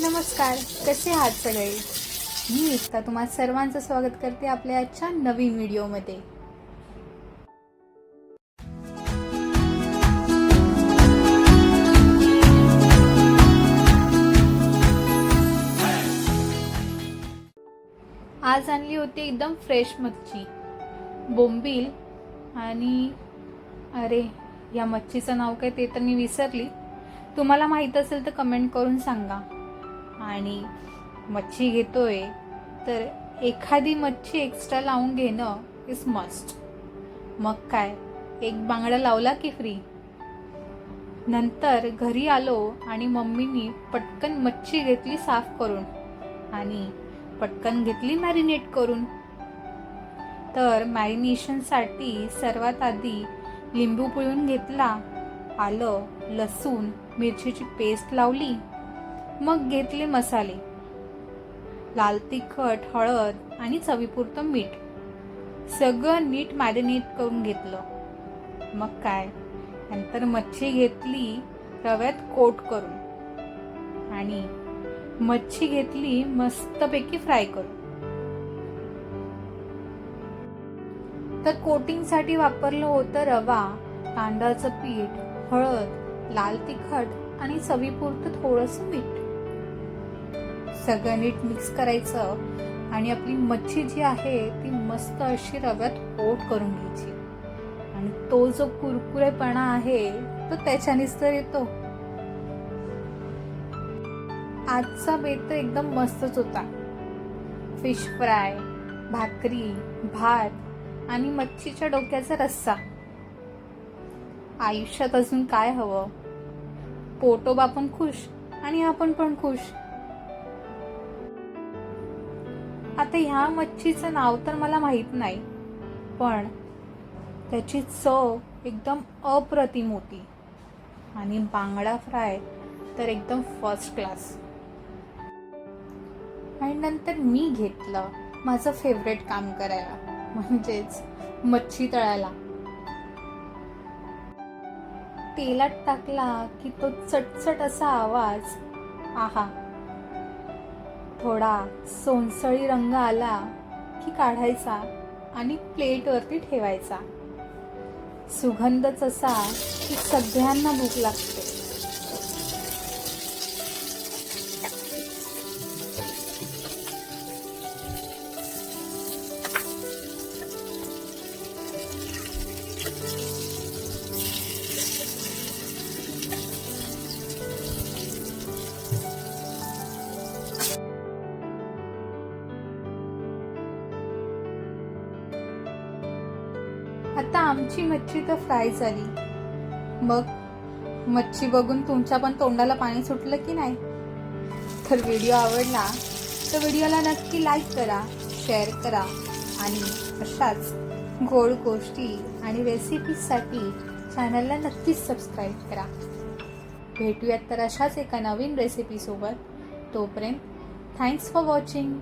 नमस्कार कसे आहात सगळे? मी एकता तुम्हा सर्वांचं स्वागत करते आपल्या आजच्या नवीन व्हिडिओमध्ये. आज आणली होती एकदम फ्रेश मच्छी. बोंबील आणि अरे या मच्छीचं नाव काय ते तर मी विसरली. तुम्हाला माहीत असेल तर कमेंट करून सांगा. आणि मच्छी घेतोय तर एखादी मच्छी एक्स्ट्रा लावून घेणं इज मस्ट मग काय? एक बांगडा लावला की फ्री नंतर घरी आलो आणि मम्मीनी पटकन मच्छी घेतली साफ करून आणि पटकन घेतली मॅरिनेट करून. तर मॅरिनेशनसाठी सर्वात आधी लिंबू पिळून घेतला आलं लसूण मिरचीची पेस्ट लावली मग घेतले मसाले. लाल तिखट हळद आणि चवीपुरतं मीठ. सगळं नीट मॅरिनेट करून घेतलं. मग काय? नंतर मच्छी घेतली रव्यात कोट करून. आणि मच्छी घेतली मस्तपैकी फ्राय करून. तर कोटिंगसाठी वापरलं होतं रवा तांदळाचं पीठ हळद लाल तिखट आणि चवीपुरतं थोडंसं मीठ. सगळं नीट मिक्स करायचं आणि आपली मच्छी जी आहे ती मस्त अशी रव्यात कोट करून घ्यायची. आणि तो जो कुरकुरेपणा आहे तो त्याच्यानेच तर येतो. आजचा बेत तर एकदम मस्तच होता. फिश फ्राय भाकरी भात आणि मच्छीच्या डोक्याचा रस्सा. आयुष्यात अजून काय हवं? पोटोबा पण खुश आणि आपण पण खुश. आता ह्या मच्छीचं नाव तर मला माहीत नाही पण त्याची चव एकदम अप्रतिम होती. आणि बांगडा फ्राय तर एकदम फर्स्ट क्लास आणि नंतर मी घेतलं माझं फेवरेट काम करायला म्हणजेच मच्छी तळायला. तेलात टाकला की तो चटचट असा आवाज आहा थोडा सोनसळी रंग आला की काढायचा आणि प्लेटवरती ठेवायचा. सुगंधच असा की सगळ्यांना भूक लागते. आता आमची मच्छी तर फ्राय झाली. मग मच्छी बघून तुमच्या पण तोंडाला पाणी सुटलं की नाही? तर व्हिडिओ आवडला तर व्हिडिओला नक्की लाईक करा शेअर करा आणि अशाच गोड गोष्टी आणि रेसिपीजसाठी चॅनलला नक्कीच सबस्क्राईब करा. भेटूयात तर अशाच एका नवीन रेसिपीसोबत तोपर्यंत थँक्स फॉर वॉचिंग